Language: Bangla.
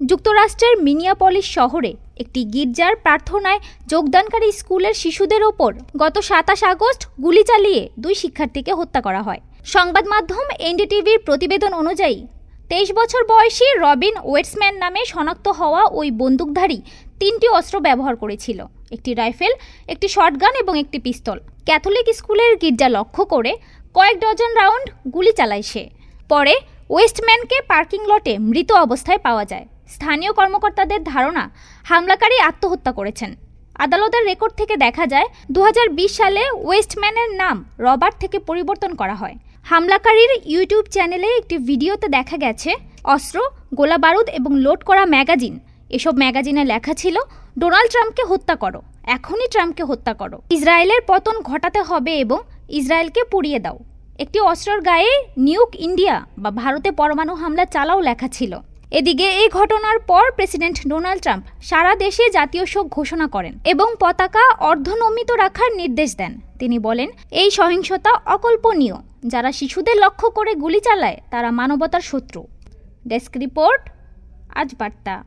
যুক্তরাষ্ট্রের মিনিয়াপলিস শহরে একটি গির্জার প্রার্থনায় যোগদানকারী স্কুলের শিশুদের ওপর গত সাতাশ আগস্ট গুলি চালিয়ে দুই শিক্ষার্থীকে হত্যা করা হয়। সংবাদ মাধ্যম এনডিটিভির প্রতিবেদন অনুযায়ী, তেইশ বছর বয়সী রবিন ওয়েটসম্যান নামে শনাক্ত হওয়া ওই বন্দুকধারী তিনটি অস্ত্র ব্যবহার করেছিল, একটি রাইফেল, একটি শটগান এবং একটি পিস্তল। ক্যাথলিক স্কুলের গির্জা লক্ষ্য করে কয়েক ডজন রাউন্ড গুলি চালায় সে। পরে ওয়েস্টম্যানকে পার্কিং লটে মৃত অবস্থায় পাওয়া যায়। স্থানীয় কর্মকর্তাদের ধারণা, হামলাকারী আত্মহত্যা করেছেন। আদালতের রেকর্ড থেকে দেখা যায় দু হাজার বিশ সালে ওয়েস্টম্যানের নাম রবার্ট থেকে পরিবর্তন করা হয়। হামলাকারীর ইউটিউব চ্যানেলে একটি ভিডিওতে দেখা গেছে, অস্ত্র গোলা বারুদ এবং লোড করা ম্যাগাজিন। এসব ম্যাগাজিনে লেখা ছিল, ডোনাল্ড ট্রাম্পকে হত্যা করো, এখনই ট্রাম্পকে হত্যা করো। ইসরায়েলের পতন ঘটাতে হবে এবং ইসরায়েলকে পুড়িয়ে দাও। একটি অস্ত্রের গায়ে নিউক ইন্ডিয়া বা ভারতে পরমাণু হামলা চালাও লেখা ছিল। এদিকে এই ঘটনার পর প্রেসিডেন্ট ডোনাল্ড ট্রাম্প সারা দেশে জাতীয় শোক ঘোষণা করেন এবং পতাকা অর্ধনমিত রাখার নির্দেশ দেন। তিনি বলেন, এই সহিংসতা অকল্পনীয়। যারা শিশুদের লক্ষ্য করে গুলি চালায়, তারা মানবতার শত্রু। ডেস্ক রিপোর্ট, আজ বার্তা।